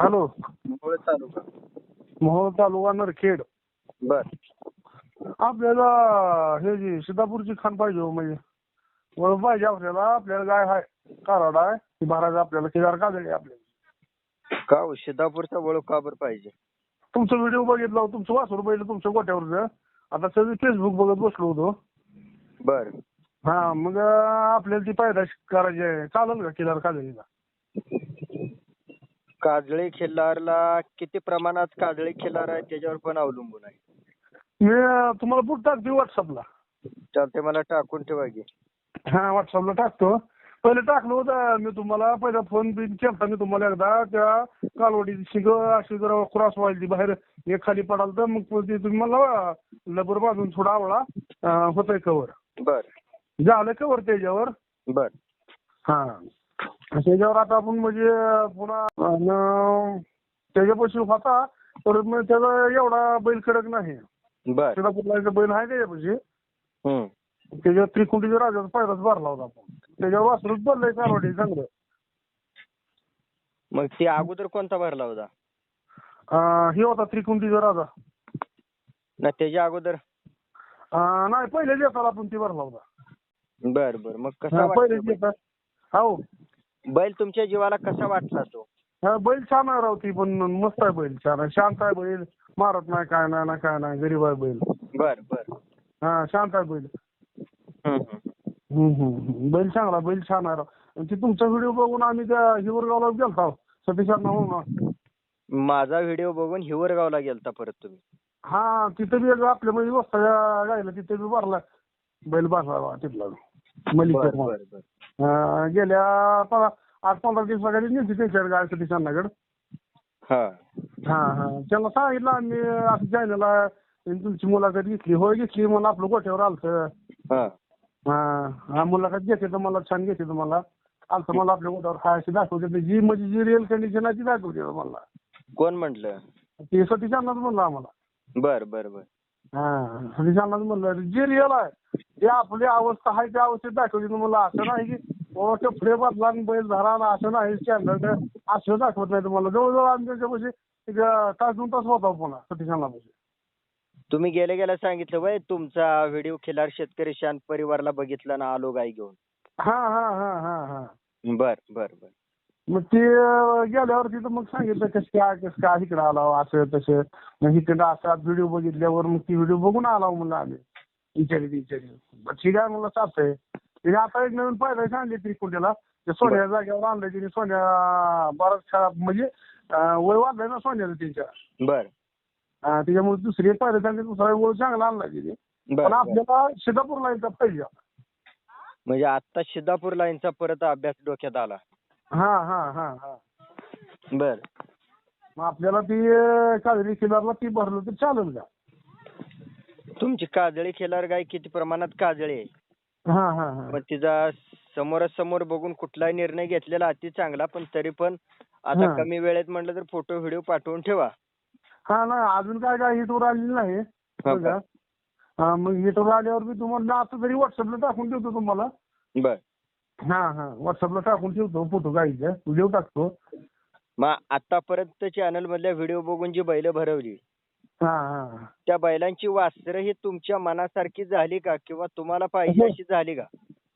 Hello. Mohol taluka. Mohol taluka Narkhed. बर. आपल्याला हे जी सिद्धापूरची खान पाहिजे हो म्हणजे. ओळख पाहिजे आपल्याला आपल्याला गाय आहे कराड आहे महाराज आपल्याला केदार काजळे आपल्याला. का हो सिद्धापूरचा ओळख का बरं पाहिजे? तुमचा व्हिडिओ बघितला होता, तुमचं वासरू पहिलं तुमच्या गोट्यावरचं. आता सगळी फेसबुक बघत बसलो होतो. बर. हा मग आपल्याला ती पैदाश करायची आहे. चालेल का केदार काजळीला काजळे खिल्लारला किती प्रमाणात काजळे खिल्लार आहे त्याच्यावर पण अवलंबून आहे? मी अं, तुम्हाला पुढे टाकते व्हॉट्सअपला चालते मला टाकून ठेवा की. हा व्हॉट्सअपला टाकतो. पहिले टाकलं होतं मी तुम्हाला पहिला फोन बिन केलता मी तुम्हाला एकदा त्या कालवडीची शिग अशी जरा क्रॉस व्हायची बाहेर एक खाली पडाल तर मग ते तुम्ही मला लबर बांधून थोडा आवळा अं, होतंय कवर बर. झालं कवर त्याच्यावर. बर. हा. त्याच्यावर आता आपण म्हणजे पुन्हा त्याच्यापाशी होता तर त्याचा एवढा बैल कडक नाही. बर. त्याचा कुठला बैल आहे त्याच्यापाशी. त्याच्यावर त्रिकुंडीच्या राजाचा पहिलाच भरला होता आपण. त्याच्यावर वासरूच बोललंय कालवडी चांगलं. मग ते अगोदर कोणता भरला होता? हे होता त्रिकुंडीचा राजा. ना त्याच्या अगोदर? नाही पहिले दिवसाला आपण ती भरला होता. बर बर. मग कसा पहिले वाटला बैल? दिवसात हो बैल तुमच्या जीवाला कसा वाटला तो? हा, बैल छान आहे राव ती पण मस्त आहे बैल छान आहे. शांत आहे बैल. मारत नाही काय नाही ना काय नाही गरीब आहे बैल. बर बर. हा शांत आहे बैल. हम्म, हम्म. हम्म, हम्म, हम्म. बैल चांगला बैल छान आहे राव. आणि ती तुमचा व्हिडिओ बघून आम्ही त्या हिवरगावला गेलतो सतीशांना म्हणून. माझा व्हिडिओ बघून हिवरगावला गेलता परत तुम्ही. हा तिथे बी एक आपल्या म्हणजे वस्ता गायला तिथे बी भरला. बैल भरला तिथला. मलिक बर बर. गेल्या प- आठ पंधरा दिवसाकडे नेली त्यांच्याकडे गाय सतीशांनाकडे हा. हा हा. त्यांना सांगितलं आम्ही असं जायला तुमची मुलाखत घेतली. होय घेतली मला आपलं गोठ्यावर आलतं. हा. हा मुलाखत घेते तर मला छान घेते तर मला. आलतं मला आपल्या गोठ्यावर. खायची दाखवते. जी म्हणजे जी रिअल कंडिशन आहे ती दाखवते मला. कोण म्हंटल? ती सतीशांनाच म्हणलं आम्हाला. बर बर बर. हा सतीशांनाच म्हणलं जे रिअल आहे ते आपली अवस्था आहे त्या अवस्थेत दाखवली तर मला असं नाही की ओ ते पुढे आणि बैल धरा आणि असं नाही स्टँडर्ड असं दाखवत नाही तुम्हाला. जवळजवळ आम्ही त्याच्यापाशी एक तास दोन तास होता पुन्हा सतीशांना तुम्ही गेल्या गेल्या सांगितलं वय तुमचा व्हिडिओ खिलार शेतकरी शांत परिवारला बघितला ना आलो गाय घेऊन. हा हा हा हा हा. बर बर बर. मग ते अं, गेल्यावरती तर मग सांगितलं कसं काय कसं काय इकडे आला असं तसं. मग इकडे असा व्हिडिओ बघितल्यावर मग ती व्हिडिओ बघून आला म्हणलं आम्ही. विचारी विचारी मग ठीक आहे म्हणलं चालतंय. तिने आता एक नवीन पायदा सांगली त्रिकुंडीला ते सोन्या जागेवर आणलं तिने सोन्या बराच खा- म्हणजे अं, वय वाढलंय ना सोन्याचं तिच्या. बर. अं, त्याच्यामुळे दुसरी एक पायदा सांगली दुसरा वय चांगला आणला तिने पण बर. आपल्याला सिद्धापूरला एकदा पाहिजे. म्हणजे आता सिद्धापूर लाईनचा परत अभ्यास डोक्यात आला. हा हा हा हा. बर. मग आपल्याला ती काजरी किल्लारला ती भरलं तर चालेल का? तुमची काजळी खिलार गाय किती प्रमाणात काजळी आहे? हा हा हा. पण तिचा समोरासमोर बघून कुठलाही निर्णय घेतलेला अति चांगला पण तरी पण आता. कमी वेळेत म्हटलं तर फोटो व्हिडिओ पाठवून ठेवा. हा ना अजून काय काय हिटवर आलेली नाही. हा बघा. हा मग हिटवर आल्यावर मी तुम्हाला आता तरी व्हॉट्सअपला टाकून ठेवतो तुम्हाला. बर. हा हा व्हॉट्सअपला टाकून ठेवतो फोटो गाईचे व्हिडिओ टाकतो. मग आतापर्यंत चॅनल मधल्या व्हिडिओ बघून जी बैल भरवली त्या बैलांची वासरं ही तुमच्या मनासारखी झाली का? किंवा तुम्हाला पाहिजे हो. अशी झाली का?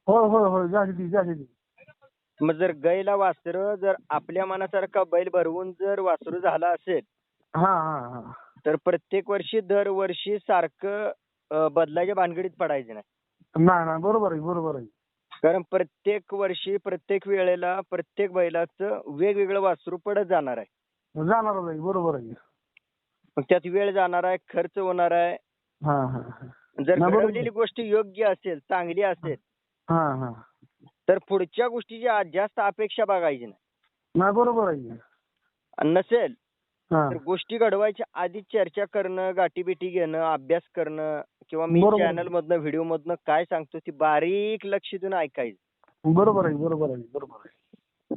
होय होय होय झाली ती झाली ती मग जर गायला वासरं जर आपल्या मनासारखा बैल भरवून जर वासरू झाला असेल हा हा हा. तर प्रत्येक वर्षी दरवर्षी सारखं अं, बदलायच्या भानगडीत पडायचं नाही. नाही नाही. बरोबर आहे बरोबर आहे. कारण प्रत्येक वर्षी प्रत्येक वेळेला प्रत्येक बैलाचं वेगवेगळं वासरू पडत जाणार आहे. जाणारच आहे. बरोबर आहे. मग त्यात वेळ जाणार आहे खर्च होणार आहे. हा हा हा. जर नाही, बरोबर. घडवलेली गोष्ट योग्य असेल चांगली असेल हा हा. तर पुढच्या गोष्टीची जास्त अपेक्षा बघायची नाही. नाही बरोबर आहे आणि नसेल हा. तर गोष्टी घडवायच्या आधी चर्चा करणं गाठीबिटी घेणं अभ्यास करणं किंवा मी बरोबर. चॅनल मधनं व्हिडिओ मधनं काय सांगतो ती बारीक लक्ष देऊन ऐकायचं. बरोबर आहे बरोबर आहे बरोबर आहे.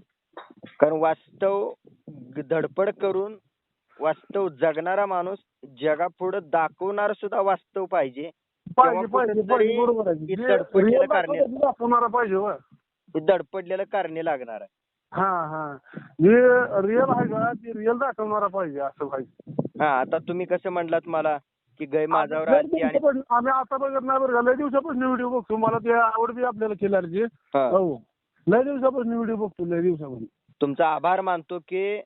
कारण वास्तव ग- धडपड करून वास्तव जगणारा माणूस जगापुढे दाखवणार सुद्धा वास्तव पाहिजे. पाहिजे बरोबर आहे. real कारणे- दाखवणारा पाहिजे कारणे लागणार आहे. हा हा. रिअल आहे का ती रिअल दाखवणारा पाहिजे असं पाहिजे. हा आता तुम्ही कसं म्हणलात मला की गाय माझ्यावर आणि आम्ही आता बघत नाही बरं लय दिवसापासून व्हिडिओ बघतो. मला ते आवड बी आपल्याला केल्याची. हो. लय दिवसापासून व्हिडिओ बघतो लय दिवसापासून. तुमचा आभार मानतो की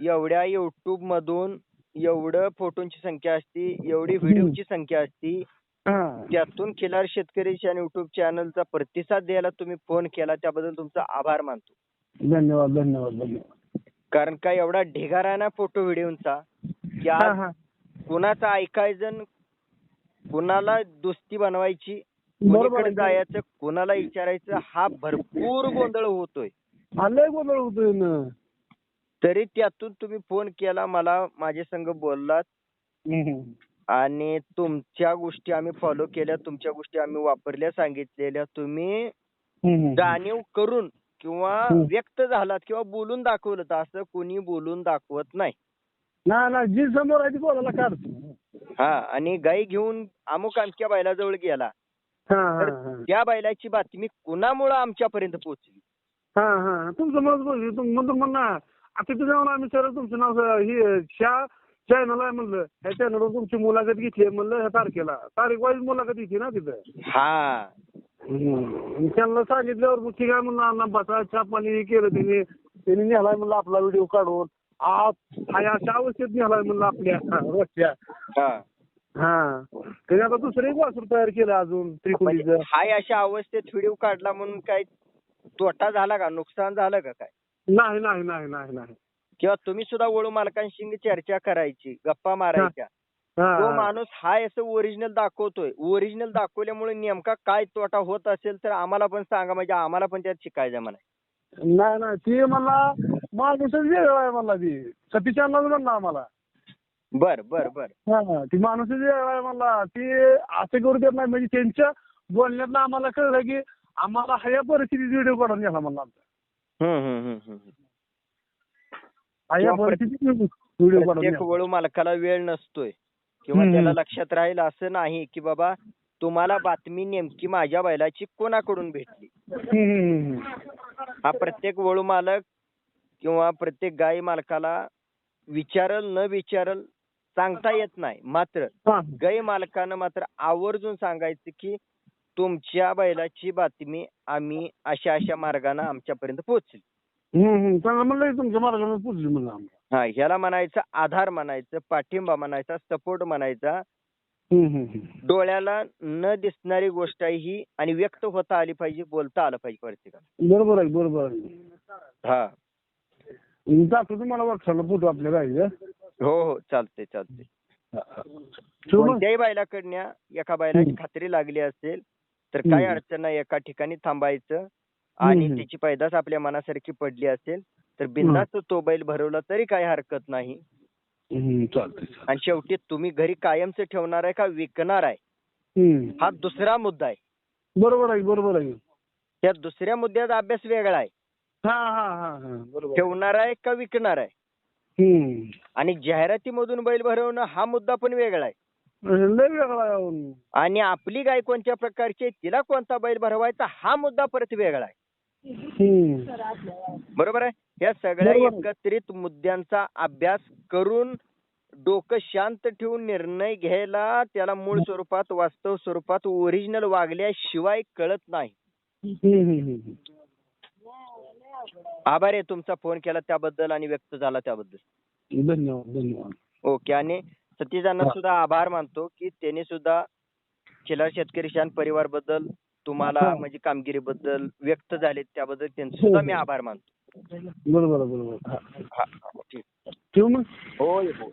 एवढ्या युट्यूब मधून एवढं फोटोंची संख्या असती एवढी व्हिडिओची संख्या असती त्यातून खिलार शेतकरी आणि युट्यूब चॅनलचा प्रतिसाद द्यायला तुम्ही फोन केला त्याबद्दल तुमचा आभार मानतो. धन्यवाद धन्यवाद धन्यवाद. कारण का एवढा ढिगारा आहे ना फोटो व्हिडिओचा की आज कुणाचं ऐकायचं कुणाला दोस्ती बनवायची कुणीकडे. जायचं कुणाला विचारायचं हा भरपूर गोंधळ होतोय. हा, लय गोंधळ होतोय ना. तरी त्यातून तुम्ही फोन केला मला माझ्या संग बोललात. आणि तुमच्या गोष्टी आम्ही फॉलो केल्या तुमच्या गोष्टी आम्ही वापरल्या सांगितलेल्या तुम्ही. जाणीव करून किंवा. व्यक्त झालात किंवा बोलून दाखवलं असं कोणी बोलून दाखवत नाही नाही नाही जी समोर आहे ती बोलायला काढतो हा आणि गाई घेऊन अमुक अमक्या बैलाजवळ गेला तर त्या बैलाची बातमी कुणामुळं आमच्यापर्यंत पोहोचली हा हा तुमचं मत म्हणणं आता तिथे जाऊन आम्ही सर तुमचं नाव ही ह्या चॅनल आहे म्हणलं. ह्या चॅनलवर तुमची मुलाखत घेतली आहे म्हणलं ह्या तारखेला. तारीख वाईज मुलाखत घेतली ना तिथं. हा. हम्म. त्यांना सांगितल्यावर मग ठीक आहे म्हणलं अण्णा बसा चहा पाणी हे केलं त्यांनी. त्यांनी नेलाय म्हणलं आपला व्हिडिओ काढून. हा अशा अवस्थेत नेलाय म्हणलं आपल्या रोजच्या. हा. हा. त्याने आता दुसरं एक वासरू तयार केलं अजून म्हणजे त्रिकोणीचं हाय अशा अवस्थेत व्हिडिओ काढला म्हणून काय तोटा झाला का? नुकसान झालं का काय? नाही नाही नाही नाही नाही. किंवा तुम्ही सुद्धा वळू मालकांशी चर्चा करायची गप्पा मारायच्या. तो माणूस हाय असं ओरिजिनल दाखवतोय. ओरिजिनल दाखवल्यामुळे नेमका काय तोटा होत असेल तर आम्हाला पण सांगा म्हणजे आम्हाला पण त्यात शिकायचं म्हणा नाही नाही ती मला माणूसच वेगळा आहे मला ती. सतीशांनाच म्हणला आम्हाला बर बर बर. हा ती माणूसच वेगळा आहे मला ती असं करू देत नाही. म्हणजे त्यांच्या बोलण्यातनं आम्हाला कळलं की आम्हाला ह्या परिस्थितीत व्हिडिओ काढून घ्यायला म्हणला आमचा. प्रत्येक-. वळू मालकाला वेळ नसतोय किंवा. त्याला लक्षात राहील असं नाही की बाबा तुम्हाला बातमी नेमकी माझ्या बैलाची कोणाकडून भेटली. हा प्रत्येक वळू मालक किंवा प्रत्येक गाई मालकाला विचारल न विचारल सांगता येत नाही मात्र. गाई मालकानं मात्र आवर्जून सांगायचं की तुमच्या बैलाची बातमी आम्ही अशा अशा मार्गाने आमच्यापर्यंत पोहोचली. म्हणलं तुमच्या मार्गाने म्हणलं आम्हाला हा ह्याला म्हणायचं आधार म्हणायचं पाठिंबा म्हणायचा सपोर्ट म्हणायचा. हम्म, हम्म, हम्म. डोळ्याला न दिसणारी गोष्ट आहे ही आणि व्यक्त होता आली पाहिजे बोलता आलं पाहिजे प्रत्येकाला. बरोबर आहे बरोबर आहे. हा. मी जातो तुम्हाला वर्षाला आपल्या हो? हो चालतंय चालतंय. ठेवू मग? कोणत्याही बैलाकडल्या एका बैलाची हम्म. खात्री लागली असेल तर काही. अडचण नाही. एका ठिकाणी थांबायचं आणि. त्याची पैदास आपल्या मनासारखी पडली असेल तर बिंदास्त तो बैल भरवला तरी काही हरकत नाही. आणि शेवटी तुम्ही घरी कायमचं ठेवणार आहे का विकणार आहे. हा दुसरा मुद्दा आहे. बरोबर आहे बरोबर आहे. त्या दुसऱ्या मुद्द्याचा अभ्यास वेगळा आहे. हा हा हा हा ठेवणार आहे का विकणार आहे. आणि जाहिरातीमधून बैल भरवणं हा मुद्दा पण वेगळा आहे. लय वेगळा आहे अहो. आणि आपली गाय कोणत्या प्रकारची आहे तिला कोणता बैल भरवायचा हा मुद्दा परत वेगळा आहे हम्म. बरोबर आहे या सगळ्या बरोबर. एकत्रित मुद्द्यांचा अभ्यास करून डोकं शांत ठेवून निर्णय घ्यायला त्याला मूळ स्वरूपात वास्तव स्वरूपात ओरिजिनल वागल्याशिवाय कळत नाही हम्म, हम्म, हम्म. आभार आहे तुमचा फोन केला त्याबद्दल आणि व्यक्त झाला त्याबद्दल धन्यवाद धन्यवाद ओके आणि सतीजांना हा. सुद्धा आभार मानतो की त्यांनी सुद्धा खिलार शेतकरी शान परिवारबद्दल तुम्हाला हा. म्हणजे कामगिरीबद्दल व्यक्त झाले त्याबद्दल त्यांचे सुद्धा मी आभार मानतो बरोबर बरोबर. हा. हा ठीक ठेवू मग होय हो